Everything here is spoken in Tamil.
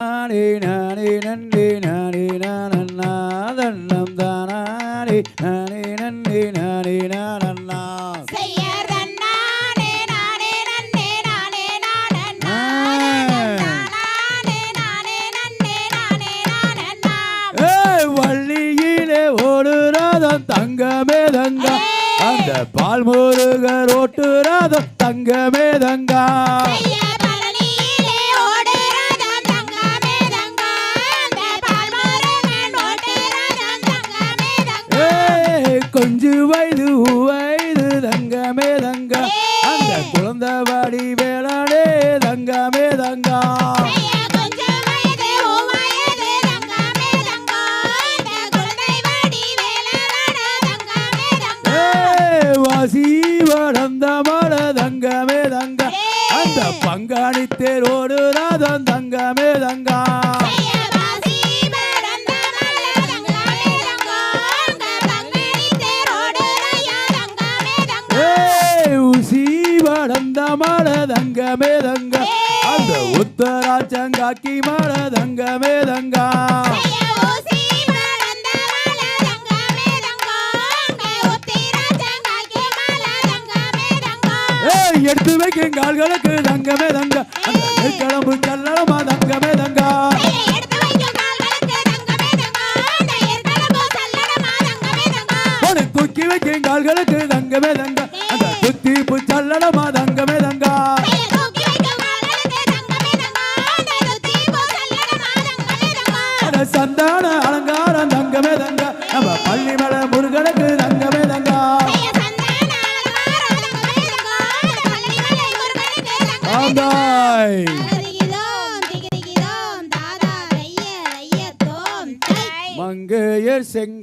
நானே நானே நன்றி நானே நானண்ணா தன்னம் தானானே. நானே நன்றி நானே நானண்ணா. வள்ளியிலே ஓடுறாதம் தங்கமே தங்கா. அந்த பால் முருகர் ஓட்டுறாதம் தங்கமே தங்கா. கொஞ்சு வயது வயது தங்கமே தங்கா. அந்த வேளாடே குழந்தை வாடி வேலவன தங்கமே தங்கா. வாசி வளர்ந்த மட தங்கமே தங்கா. அந்த பங்காளி தேரோடு ராதம் தங்கமே தங்கா. வளர்ந்த மட தங்கமே தங்கா அந்த உத்தராச்சங்காக்கி மட தங்கமே தங்கா எடுத்து வைக்கும் கால்களுக்கு தங்கமே தங்கா அந்த நெற்களம்பு சல்லடமா தங்கமே தங்கா. அந்த தூக்கி வைக்கும் கால்களுக்கு தங்கமே தங்கா புத்தி புச்சல்லடமா தங்கமே தங்கா. சந்தான அலங்காரம் தங்கமே தங்கா. நம்ம பள்ளி மேல முருகனுக்கு தங்கமே தங்கா. ஆந்தாய். மங்கையர் செங்க